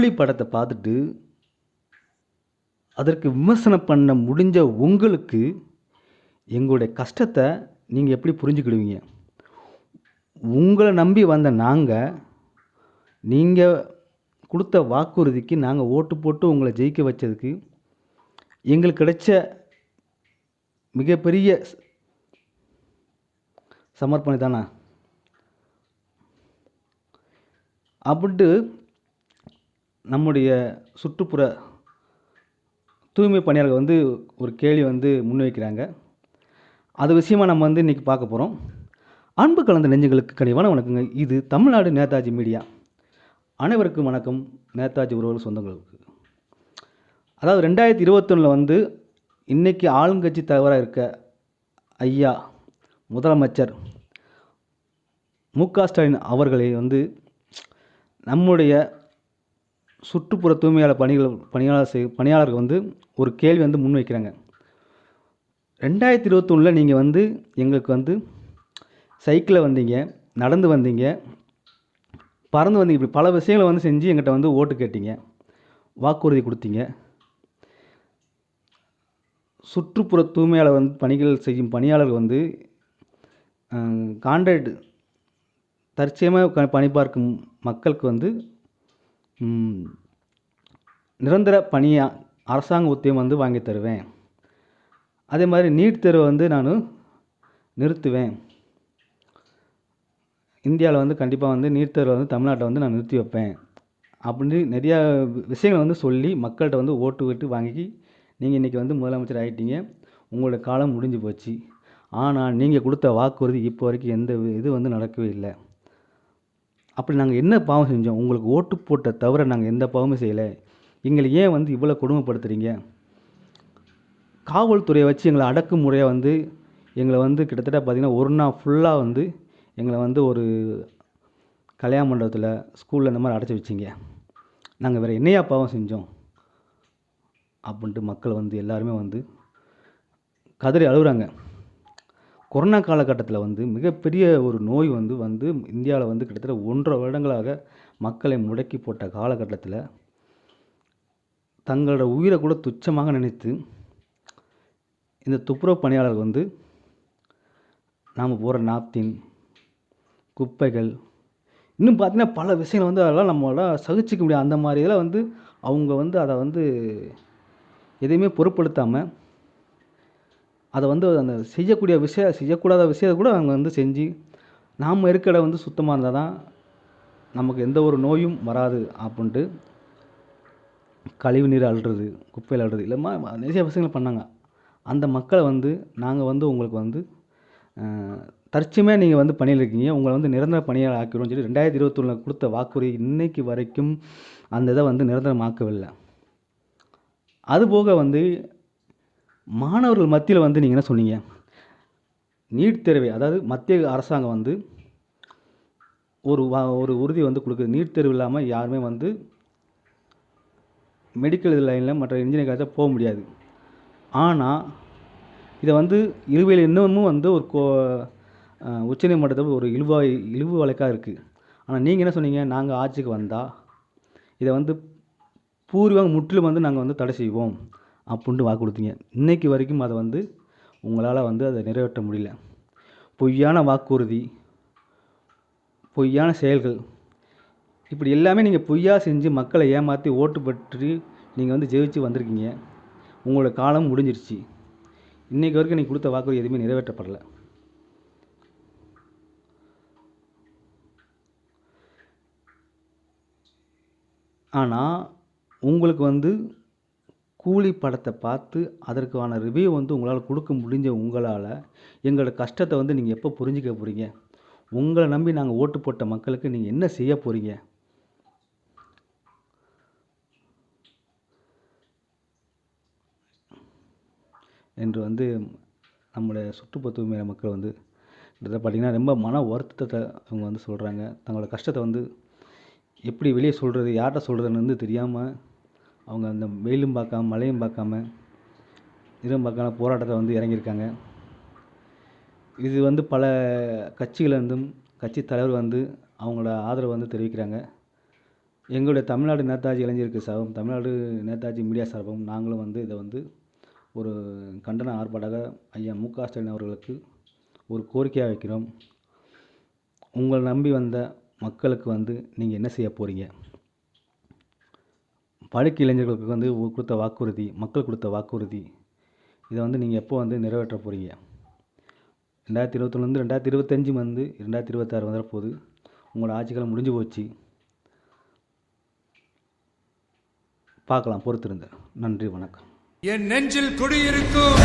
புள்ளி படத்தை பார்த்துட்டு அதற்கு விமர்சனம் பண்ண முடிஞ்ச உங்களுக்கு எங்களுடைய கஷ்டத்தை நீங்கள் எப்படி புரிஞ்சுக்கிடுவீங்க? உங்களை நம்பி வந்த நாங்கள் நீங்கள் கொடுத்த வாக்குறுதிக்கு நாங்கள் ஓட்டு போட்டு உங்களை ஜெயிக்க வச்சதுக்கு எங்களுக்கு கிடைச்ச மிகப்பெரிய சமர்ப்பணம் தானே? அப்படின்ட்டு நம்முடைய சுற்றுப்புற தூய்மை பணியாளர்கள் வந்து ஒரு கேள்வி வந்து முன்வைக்கிறாங்க. அது விஷயமா நம்ம வந்து இன்றைக்கி பார்க்க போகிறோம் அன்பு கலந்த நெஞ்சங்களுக்கு கனிவான வணக்கங்க இது தமிழ்நாடு நேதாஜி மீடியா. அனைவருக்கும் வணக்கம். நேதாஜி உறவுகள் சொந்தங்களுக்கு. அதாவது ரெண்டாயிரத்தி இருபத்தொன்னில் வந்து இன்றைக்கி ஆளுங்கட்சி தலைவராக இருக்க ஐயா முதலமைச்சர் மு க ஸ்டாலின் அவர்களை வந்து நம்முடைய சுற்றுப்புற தூய்மையாளர் பணிகள் பணியாளர் செய் பணியாளர்கள் வந்து ஒரு கேள்வி வந்து முன்வைக்கிறாங்க. ரெண்டாயிரத்தி இருபத்தொன்னில் நீங்கள் வந்து எங்களுக்கு வந்து சைக்கிளில் வந்தீங்க நடந்து வந்தீங்க பறந்து வந்தீங்க இப்படி பல விஷயங்களை வந்து செஞ்சு எங்கிட்ட வந்து ஓட்டு கேட்டீங்க வாக்குறுதி கொடுத்தீங்க. சுற்றுப்புற தூய்மையாளர் வந்து பணிகள் செய்யும் பணியாளர்கள் வந்து கான்ட்ராக்ட் தற்சயமாக க பணி பார்க்கும் மக்களுக்கு வந்து நிரந்தர பணியாக அரசாங்க உத்தியம் வந்து வாங்கி தருவேன். அதே மாதிரி நீட் தேர்வை வந்து நான் நிறுத்துவேன். இந்தியாவில் வந்து கண்டிப்பாக வந்து நீட் தேர்வை வந்து தமிழ்நாட்டை வந்து நான் நிறுத்தி வைப்பேன். அப்படின்னு நிறையா விஷயங்களை வந்து சொல்லி மக்கள்கிட்ட வந்து ஓட்டு விட்டு வாங்கி நீங்கள் இன்றைக்கி வந்து முதலமைச்சர் ஆகிட்டீங்க உங்களோட காலம் முடிஞ்சு போச்சு. ஆனால் நீங்கள் கொடுத்த வாக்குறுதி இப்போ வரைக்கும் எந்த இது வந்து நடக்கவே இல்லை. அப்படி நாங்கள் என்ன பாவம் செஞ்சோம்? உங்களுக்கு ஓட்டு போட்ட தவிர நாங்கள் எந்த பாவமும் செய்யலை. எங்களை ஏன் வந்து இவ்வளோ கொடுமைப்படுத்துகிறீங்க காவல்துறையை வச்சு எங்களை அடக்குமுறையாக வந்து எங்களை வந்து கிட்டத்தட்ட பார்த்திங்கன்னா ஒரு நாள் ஃபுல்லாக வந்து எங்களை வந்து ஒரு கல்யாண மண்டபத்தில் ஸ்கூலில் இந்த மாதிரி அடைச்சி வச்சிங்க. நாங்கள் வேறு என்னையா பாவம் செஞ்சோம்? அப்படின்ட்டு மக்கள் வந்து எல்லாருமே வந்து கதறி அழுகுறாங்க. கொரோனா காலகட்டத்தில் வந்து மிகப்பெரிய ஒரு நோய் வந்து வந்து இந்தியாவில் வந்து கிட்டத்தட்ட ஒன்றரை வருடங்களாக மக்களை முடக்கி போட்ட காலகட்டத்தில் தங்களோட உயிரை கூட துச்சமாக நினைத்து இந்த துப்புரவு பணியாளர்கள் வந்து நாம் போகிற நாப்தின் குப்பைகள் இன்னும் பார்த்தீங்கன்னா பல விஷயங்கள் வந்து அதெல்லாம் நம்மளால் சகிச்சிக்க முடியாது. அந்த மாதிரி இதெல்லாம் வந்து அவங்க வந்து அதை வந்து எதையுமே பொருட்படுத்தாமல் அதை வந்து அந்த செய்யக்கூடிய விஷயம் செய்யக்கூடாத விஷயத்தை கூட அவங்க வந்து செஞ்சு நாம் இருக்கிற இடம் வந்து சுத்தமாக இருந்தால் தான் நமக்கு எந்த ஒரு நோயும் வராது அப்படின்ட்டு கழிவு நீர் அள்ளுறது குப்பையில் அள்ளுறது இல்லைம்மா நிறைய விஷயங்கள் பண்ணாங்க. அந்த மக்களை வந்து நாங்கள் வந்து உங்களுக்கு வந்து அஹ், நீங்கள் வந்து பணியில் இருக்கீங்க உங்களை வந்து நிரந்தர பணியாளர் ஆக்கிடுவோம்னு சொல்லி ரெண்டாயிரத்தி இருபத்தொன்னில் கொடுத்த வாக்குறுதி இன்னைக்கு வரைக்கும் அந்த இதை வந்து நிரந்தரமாக்கவில்லை. அதுபோக வந்து மாணவர்கள் மத்தியில் வந்து நீங்கள் என்ன சொன்னீங்க? நீட் தேர்வை அதாவது மத்திய அரசாங்கம் வந்து ஒரு வா ஒரு உறுதி வந்து கொடுக்குது. நீட் தேர்வு இல்லாமல் யாருமே வந்து மெடிக்கல் லைனில் மற்ற இன்ஜினியரிங் காலேஜில் போக முடியாது. ஆனால் இதை வந்து இழுவையில் இன்னமும் வந்து ஒரு கோ உச்சநீதிமன்றத்தில் ஒரு இழுவா இழிவு வழக்காக இருக்குது ஆனால் நீங்கள் என்ன சொன்னீங்க? நாங்கள் ஆட்சிக்கு வந்தால் இதை வந்து பூர்வீகம் முற்றிலும் வந்து நாங்கள் வந்து தடை செய்வோம். அப்புடின்ட்டு வாக்கு கொடுத்தீங்க. இன்னைக்கு வரைக்கும் அதை வந்து உங்களால் வந்து அதை நிறைவேற்ற முடியல. பொய்யான வாக்குறுதி பொய்யான செயல்கள் இப்படி எல்லாமே நீங்கள் பொய்யா செஞ்சு மக்களை ஏமாற்றி ஓட்டு பெற்று நீங்கள் வந்து ஜெயிச்சு வந்திருக்கீங்க. உங்களோட காலம் முடிஞ்சிருச்சு. இன்றைக்கு வரைக்கும் நீங்கள் கொடுத்த வாக்குறுதி எதுவுமே நிறைவேற்றப்படலை. ஆனால் உங்களுக்கு வந்து கூலி படத்தை பார்த்து அதற்கான ரிவ்யூ வந்து உங்களால் கொடுக்க முடிஞ்ச உங்களால் எங்களோட கஷ்டத்தை வந்து நீங்கள் எப்போ புரிஞ்சுக்க போகிறீங்க உங்களை நம்பி நாங்கள் ஓட்டு போட்ட மக்களுக்கு நீங்கள் என்ன செய்ய போகிறீங்க என்று வந்து நம்மளுடைய சுற்றுப்புற மக்கள் வந்து இதில் பார்த்திங்கன்னா ரொம்ப மன வருத்தத்தை அவங்க வந்து சொல்கிறாங்க தங்களோட கஷ்டத்தை வந்து எப்படி வெளியே சொல்கிறது யார்கிட்ட சொல்கிறதுன்னு வந்து தெரியாமல் அவங்க அந்த வெயிலும் பார்க்காம மழையும் பார்க்காம இதுவும் பார்க்காம போராட்டத்தை வந்து இறங்கியிருக்காங்க. இது வந்து பல கட்சிகளிலிருந்தும் கட்சி தலைவர் வந்து அவங்களோட ஆதரவை வந்து தெரிவிக்கிறாங்க. எங்களுடைய தமிழ்நாடு நேதாஜி இளைஞருக்கு சார்பும் தமிழ்நாடு நேதாஜி மீடியா சார்பும் நாங்களும் வந்து இதை வந்து ஒரு கண்டன ஆர்ப்பாட்டாக ஐயா மு க ஸ்டாலின் அவர்களுக்கு ஒரு கோரிக்கையாக வைக்கிறோம். உங்களை நம்பி வந்த மக்களுக்கு வந்து நீங்கள் என்ன செய்ய போகிறீங்க படிக்க இளைஞர்களுக்கு வந்து கொடுத்த வாக்குறுதி மக்கள் கொடுத்த வாக்குறுதி இதை வந்து நீங்கள் எப்போ வந்து நிறைவேற்ற போகிறீங்க ரெண்டாயிரத்தி இருபத்தொன்னு ரெண்டாயிரத்தி இருபத்தஞ்சி வந்து ரெண்டாயிரத்தி இருபத்தாறு வந்துட போகுது உங்களோட ஆட்சிக்காலம் முடிஞ்சு போச்சு. பார்க்கலாம் பொறுத்திருந்த. நன்றி வணக்கம். என் நெஞ்சில் குடியிருக்கும்.